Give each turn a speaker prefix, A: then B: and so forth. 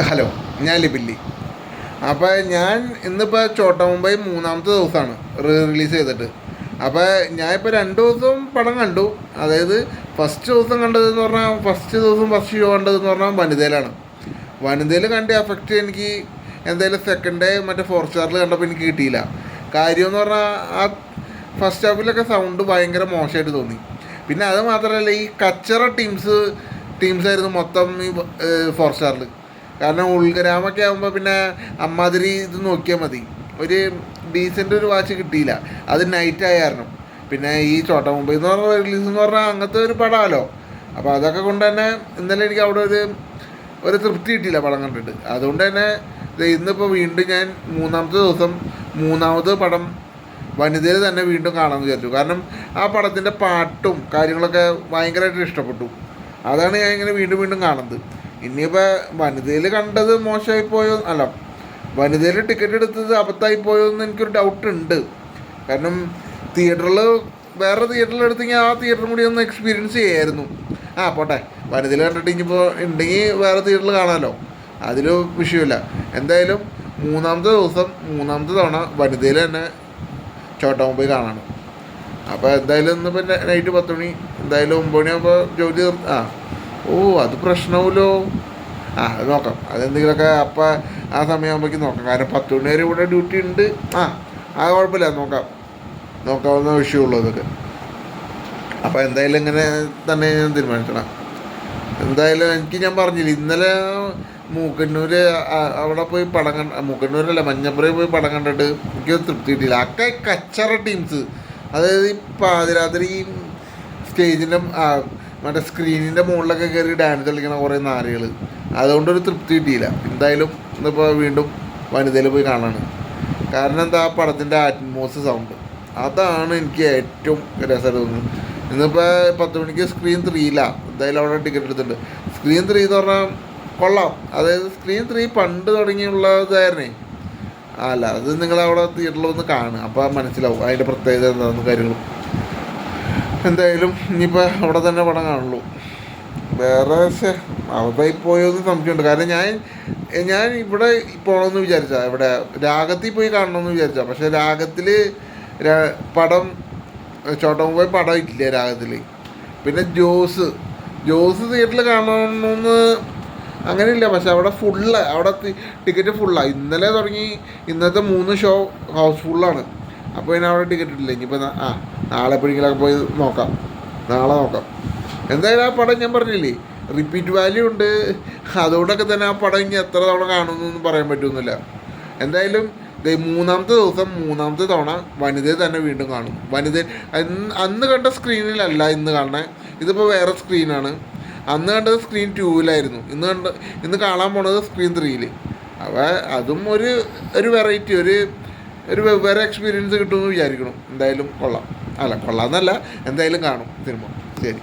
A: Hello ഞാൻ ലിബില്ലി. അപ്പോൾ ഞാൻ ഇന്നിപ്പോൾ ചോട്ട മുംബൈ മൂന്നാമത്തെ ദിവസമാണ് റീ റിലീസ് ചെയ്തിട്ട്. അപ്പോൾ ഞാനിപ്പോൾ രണ്ട് ദിവസവും പടം കണ്ടു. അതായത് ഫസ്റ്റ് ദിവസം കണ്ടതെന്ന് പറഞ്ഞാൽ ഫസ്റ്റ് ദിവസം ഫസ്റ്റ് ഷോ കണ്ടതെന്ന് പറഞ്ഞാൽ വനിതയിലാണ്. വനിതയിൽ കണ്ട എഫക്റ്റ് എനിക്ക് എന്തായാലും സെക്കൻഡ് ഡേ മറ്റേ ഫോർ സ്റ്റാറിൽ കണ്ടപ്പോൾ എനിക്ക് കിട്ടിയില്ല. കാര്യം എന്ന് പറഞ്ഞാൽ ആ ഫസ്റ്റ് ഹാഫിലൊക്കെ സൗണ്ട് ഭയങ്കര മോശമായിട്ട് തോന്നി. പിന്നെ അത് മാത്രമല്ല ഈ കച്ചറ ടീംസ് ടീംസ് ആയിരുന്നു മൊത്തം ഈ ഫോർ സ്റ്റാറിൽ കാരണം ഉൾഗ്രാമൊക്കെ ആകുമ്പോൾ പിന്നെ അമ്മാതിരി ഇത് നോക്കിയാൽ മതി. ഒരു ഡീസന്റ് ഒരു വാച്ച് കിട്ടിയില്ല. അത് നൈറ്റ് ആയിരുന്നു പിന്നെ ഈ ചോട്ട മുംബൈ എന്ന് പറഞ്ഞ റിലീസ് എന്ന് പറഞ്ഞാൽ അങ്ങനത്തെ ഒരു പടമല്ലോ അപ്പോൾ അതൊക്കെ കൊണ്ട് തന്നെ ഇന്നലെ എനിക്ക് അവിടെ ഒരു ഒരു തൃപ്തി കിട്ടിയില്ല പടം കണ്ടിട്ട്. അതുകൊണ്ട് തന്നെ ഇന്നിപ്പോൾ വീണ്ടും ഞാൻ മൂന്നാമത്തെ ദിവസം മൂന്നാമത് പടം വനിതയിൽ തന്നെ വീണ്ടും കാണാമെന്ന് വിചാരിച്ചു. കാരണം ആ പടത്തിന്റെ പാട്ടും കാര്യങ്ങളൊക്കെ ഭയങ്കരമായിട്ട് ഇഷ്ടപ്പെട്ടു. അതാണ് ഞാൻ ഇങ്ങനെ വീണ്ടും വീണ്ടും കാണുന്നത്. ഇനിയിപ്പോൾ വനിതയിൽ കണ്ടത് മോശമായി പോയോ അല്ല വനിതയിൽ ടിക്കറ്റ് എടുത്തത് അബദ്ധമായി പോയോ എന്ന് എനിക്കൊരു ഡൗട്ട് ഉണ്ട്. കാരണം തിയേറ്ററിൽ വേറെ തിയേറ്ററിൽ എടുത്തെങ്കിൽ ആ തിയേറ്ററും കൂടി ഒന്ന് എക്സ്പീരിയൻസ് ചെയ്യായിരുന്നു. ആ പോട്ടെ. വനിതയിൽ കണ്ടിട്ട് ഇനിയിപ്പോൾ ഉണ്ടെങ്കിൽ വേറെ തിയേറ്ററിൽ കാണാമല്ലോ അതിൽ വിഷയമില്ല. എന്തായാലും മൂന്നാമത്തെ ദിവസം മൂന്നാമത്തെ തവണ വനിതയിൽ തന്നെ ചോട്ട പോയി കാണണം. അപ്പോൾ എന്തായാലും ഇന്ന് പിന്നെ നൈറ്റ് പത്ത് മണി എന്തായാലും ഒമ്പത് മണിയാകുമ്പോൾ ജോലി ആ. ഓ അത് പ്രശ്നവുമല്ലോ. ആ അത് നോക്കാം. അതെന്തെങ്കിലുമൊക്കെ അപ്പം ആ സമയമാകുമ്പോഴേക്കും നോക്കാം. കാരണം പത്ത് മണി വരെ ഇവിടെ ഡ്യൂട്ടി ഉണ്ട്. ആ ആ കുഴപ്പമില്ല. നോക്കാം. നോക്കാവുന്ന വിഷയമുള്ളൂ അതൊക്കെ. അപ്പോൾ എന്തായാലും ഇങ്ങനെ തന്നെ ഞാൻ തീരുമാനിക്കണം എന്തായാലും എനിക്ക് ഞാൻ പറഞ്ഞില്ല ഇന്നലെ മൂക്കന്നൂർ അവിടെ പോയി പടം കണ്ട മൂക്കന്നൂരല്ല മഞ്ഞപ്പുറയിൽ പോയി പടം കണ്ടിട്ട് എനിക്ക് തൃപ്തി കിട്ടിയില്ല. അക്കെ കച്ചറ ടീംസ് അതായത് ഈ പാതിരാത്രി സ്റ്റേജിന്റെ മറ്റേ സ്ക്രീനിന്റെ മുകളിലൊക്കെ കയറി ഡാൻസ് കളിക്കണ കുറേ നാരികൾ അതുകൊണ്ടൊരു തൃപ്തി കിട്ടിയില്ല. എന്തായാലും ഇന്നിപ്പോൾ വീണ്ടും വനിതയിൽ പോയി കാണാണ്. കാരണം എന്താ? ആ പടത്തിന്റെ ആറ്റ്മോസ് സൗണ്ട് അതാണ് എനിക്ക് ഏറ്റവും രസമായിട്ട് തോന്നുന്നത്. ഇന്നിപ്പോൾ പത്ത് മണിക്ക് സ്ക്രീൻ ത്രീയിലാണ് എന്തായാലും അവിടെ ടിക്കറ്റ് എടുത്തിട്ടുണ്ട്. സ്ക്രീൻ ത്രീ എന്ന് പറഞ്ഞാൽ കൊള്ളാം. അതായത് സ്ക്രീൻ ത്രീ പണ്ട് തുടങ്ങിയുള്ളതായിരുന്നേ അല്ല അത് നിങ്ങൾ അവിടെ തിയേറ്ററിൽ വന്ന് കാണുക. അപ്പോൾ മനസ്സിലാവും. അതിന്റെ പ്രത്യേകത എന്താണെന്ന് കാര്യങ്ങളും. എന്തായാലും ഇനിയിപ്പോൾ അവിടെ തന്നെ പടം കാണുള്ളൂ. വേറെ അവിടെ പോയോന്ന് സംശയമുണ്ട്. കാരണം ഞാൻ ഞാൻ ഇവിടെ പോകണമെന്ന് വിചാരിച്ചാ ഇവിടെ രാഗത്തിൽ പോയി കാണണമെന്ന് വിചാരിച്ചാ. പക്ഷേ രാഗത്തിൽ പടം ചോട്ടമുമ്പോയി പടം ഇല്ല രാഗത്തിൽ പിന്നെ ജോസ് ജോസ് തിയേറ്ററിൽ കാണണമെന്ന് അങ്ങനെയില്ല. പക്ഷെ അവിടെ ഫുള്ള് അവിടെ ടിക്കറ്റ് ഫുള്ളാണ് ഇന്നലെ തുടങ്ങി ഇന്നത്തെ മൂന്ന് ഷോ ഹൗസ് ഫുള്ളാണ് അപ്പോൾ പിന്നെ അവിടെ ടിക്കറ്റ് ഇല്ല ഇനിയിപ്പോൾ ആ. നാളെ എപ്പോഴെങ്കിലൊക്കെ പോയി നോക്കാം. നാളെ നോക്കാം. എന്തായാലും ആ പടം ഞാൻ പറഞ്ഞില്ലേ റിപ്പീറ്റ് വാല്യൂ ഉണ്ട്. അതുകൊണ്ടൊക്കെ തന്നെ ആ പടം ഇനി എത്ര തവണ കാണുമെന്നൊന്നും പറയാൻ പറ്റുന്നില്ല എന്തായാലും മൂന്നാമത്തെ ദിവസം മൂന്നാമത്തെ തവണ വനിതയെ തന്നെ വീണ്ടും കാണും. വനിത അന്ന് കണ്ട സ്ക്രീനിലല്ല ഇന്ന് കാണണേ. ഇതിപ്പോൾ വേറെ സ്ക്രീനാണ് അന്ന് കണ്ടത് സ്ക്രീൻ ടൂവിലായിരുന്നു ഇന്ന് കണ്ട ഇന്ന് കാണാൻ പോണത് സ്ക്രീൻ ത്രീയിൽ അപ്പോൾ അതും ഒരു ഒരു വെറൈറ്റി ഒരു ഒരു വെവ്വേറെ എക്സ്പീരിയൻസ് കിട്ടുമെന്ന് വിചാരിക്കണം. എന്തായാലും കൊള്ളാം. അല്ല കൊള്ളാമെന്നല്ല എന്തായാലും കാണും സിനിമ. ശരി.